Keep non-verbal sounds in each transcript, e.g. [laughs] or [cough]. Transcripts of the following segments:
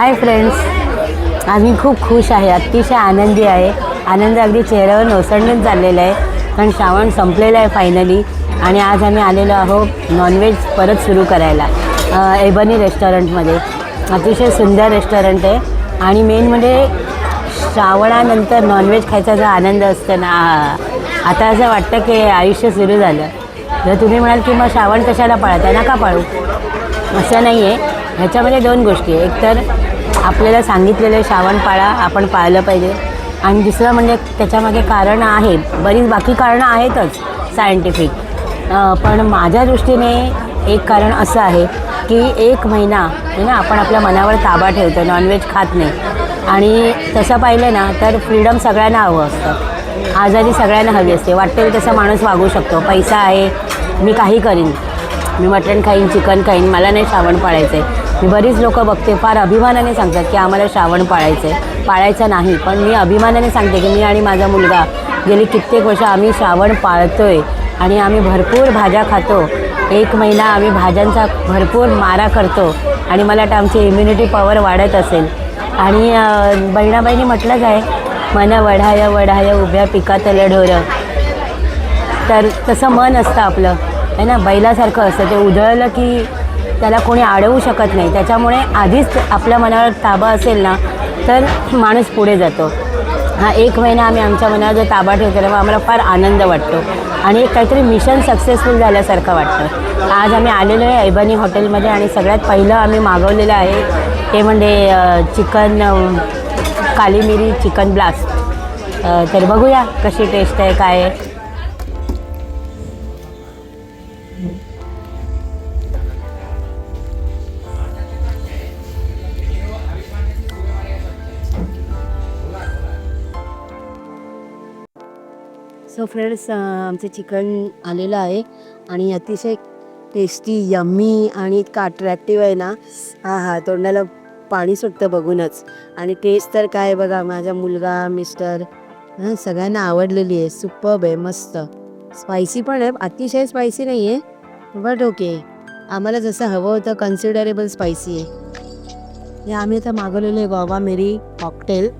Hi friends आम्ही खूप खुश आहे. अतिशय आनंदी आहे. आनंद अगदी चेहऱ्यावर ओसंडून चाललेला आहे. कारण श्रावण संपलेलं आहे फायनली आणि आज आम्ही आलेलो आहोत नॉनव्हेज परत सुरू करायला. एबनी रेस्टॉरंटमध्ये अतिशय सुंदर रेस्टॉरंट आहे. आणि मेन म्हणजे श्रावणानंतर नॉनव्हेज खायचा जो आनंद असतो ना आता असं वाटतं की आयुष्य सुरू झालं. जर तुम्ही म्हणाल की मग श्रावण कशाला पाळता? नका पाळू. असं नाही आहे ह्याच्यामध्ये दोन गोष्टी आहे एक तर आपल्याला सांगितलेलं श्रावणपाळा आपण पाळलं पाहिजे. आणि दुसरं म्हणजे त्याच्यामागे कारणं आहे बरीच बाकी कारणं आहेतच सायंटिफिक पण माझ्या दृष्टीने एक कारण असं आहे की एक महिना आहे ना आपण आपल्या मनावर ताबा ठेवतो नॉनव्हेज खात नाही. आणि तसं पाहिलं ना तर फ्रीडम सगळ्यांना हवं असतं. आजारी सगळ्यांना हवी असते. वाटेल तसं माणूस वागू शकतो. पैसा आहे मी काही करीन. मी मटण खाईन चिकन खाईन मला नाही श्रावण पाळायचं आहे मी बरीच लोकं बघते फार अभिमानाने सांगतात की आम्हाला श्रावण पाळायचं आहे पाळायचं नाही पण मी अभिमानाने सांगते की मी आणि माझा मुलगा गेली कित्येक वर्ष आम्ही श्रावण पाळतो आहे आणि आम्ही भरपूर भाज्या खातो. एक महिना आम्ही भाज्यांचा भरपूर मारा करतो आणि मला वाटतं आमची इम्युनिटी पॉवर वाढत असेल. आणि बहिणाबाईंनी म्हटलंच आहे मन वढाय वढाय उभ्या पिकातलं ढोरं. तर तसं मन असतं आपलं. आहे ना? बैलासारखं असतं. ते उधळलं की त्याला कोणी अडवू शकत नाही. त्याच्यामुळे आधीच आपल्या मनावर ताबा असेल ना तर माणूस पुढे जातो. हा एक महिना आम्ही आमच्या मनावर जो ताबा ठेवतो तेव्हा आम्हाला फार आनंद वाटतो. आणि एक काहीतरी मिशन सक्सेसफुल झाल्यासारखं वाटतं. आज आम्ही आलेलो आहे ऐबानी हॉटेलमध्ये आणि सगळ्यात पहिलं आम्ही मागवलेलं आहे ते म्हणजे चिकन काली मिरी चिकन ब्लास्ट. तर बघूया कशी टेस्ट आहे काय आहे. सो फ्रेंड्स आमचं चिकन आलेलं आहे आणि अतिशय टेस्टी यम्मी आणि इतकं अट्रॅक्टिव्ह आहे ना. हा हा तोंडाला पाणी सुटतं बघूनच. आणि टेस्ट तर काय बघा माझा मुलगा मिस्टर सगळ्यांना आवडलेली आहे. सुपब आहे मस्त. स्पायसी पण आहे अतिशय स्पायसी नाही आहे बट ओके आम्हाला जसं हवं होतं कन्सिडरेबल स्पायसी आहे. हे आम्ही आता मागवलेलं आहे गोवा मेरी कॉकटेल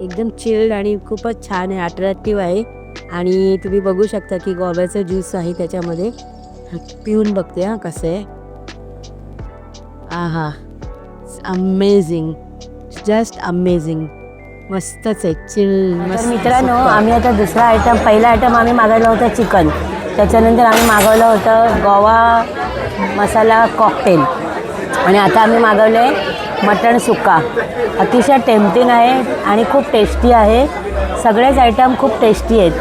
एकदम चिल्ड आणि खूपच छान आहे अट्रॅक्टिव्ह आहे. आणि तुम्ही बघू शकता की गोव्याचं ज्यूस आहे त्याच्यामध्ये. पिऊन बघते हां कसं आहे. आहा अमेझिंग जस्ट अमेझिंग मस्तच आहे चिल मस्त. मित्रांनो आम्ही आता दुसरा आयटम पहिला आयटम आम्ही मागवलं होतं चिकन त्याच्यानंतर आम्ही मागवलं होतं गोवा मसाला कॉकटेल आणि आता आम्ही मागवलं आहे मटण सुक्का. अतिशय टेम्पटिंग आहे आणि खूप टेस्टी आहे. सगळेच आयटम खूप टेस्टी आहेत.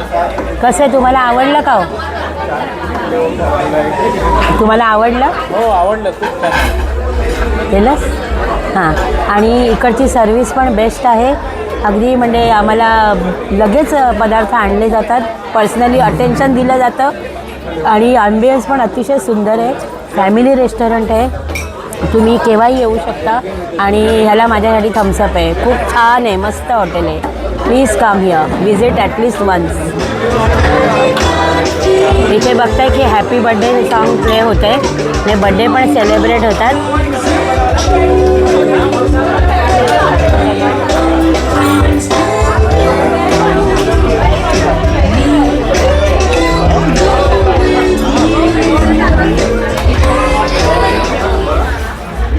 कसं आहे तुम्हाला आवडलं का हो? तुम्हाला आवडलं? हो आवडलं खूप हां. आणि इकडची सर्विस पण बेस्ट आहे. अगदी म्हणजे आम्हाला लगेच पदार्थ आणले जातात. पर्सनली अटेन्शन दिलं जातं. आणि अम्बियन्स पण अतिशय सुंदर आहे. फॅमिली रेस्टॉरंट आहे. तुम्ही केव्हाही येऊ शकता आणि ह्याला माझ्यासाठी थम्सअप आहे. खूप छान आहे मस्त हॉटेल आहे. Please come here visit at least once इथे बघताय की हॅपी बड्डे सॉन्ग प्ले होते आणि बड्डे पण सेलिब्रेट होतात.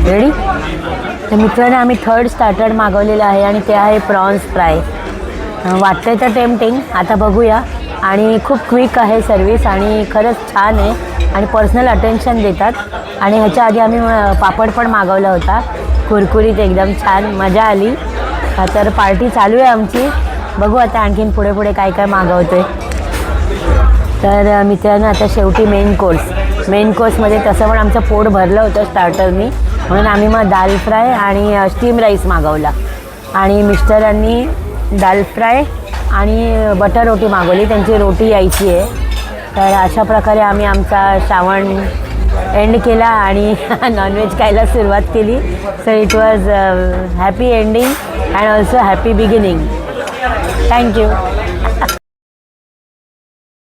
रेडी तर मित्रांनो आम्ही थर्ड स्टार्टर मागवलेलं आहे आणि ते आहे प्रॉन्स फ्राय वाटतंय तर टेम्पटिंग आता बघूया. आणि खूप क्विक आहे सर्विस आणि खरंच छान आहे. आणि पर्सनल अटेन्शन देतात. आणि ह्याच्या आधी आम्ही पापड पण मागवला होता. कुरकुरीत एकदम छान. मजा आली. तर पार्टी चालू आहे आमची. बघू आता आणखीन पुढे पुढे काय काय मागवतोय. तर मित्रांनो आता शेवटी मेन कोर्स मेन कोर्समध्ये तसं पण आमचं पोट भरलं होतं स्टार्टरनी म्हणून आम्ही मग दाल फ्राय आणि स्टीम राईस मागवला. आणि मिस्टरांनी दाल फ्राय आणि बटर रोटी मागवली. त्यांची रोटी यायची आहे. तर अशा प्रकारे आम्ही आमचा श्रावण एंड केला आणि [laughs] नॉनव्हेज खायला सुरुवात केली. So it was happy ending and also happy beginning thank you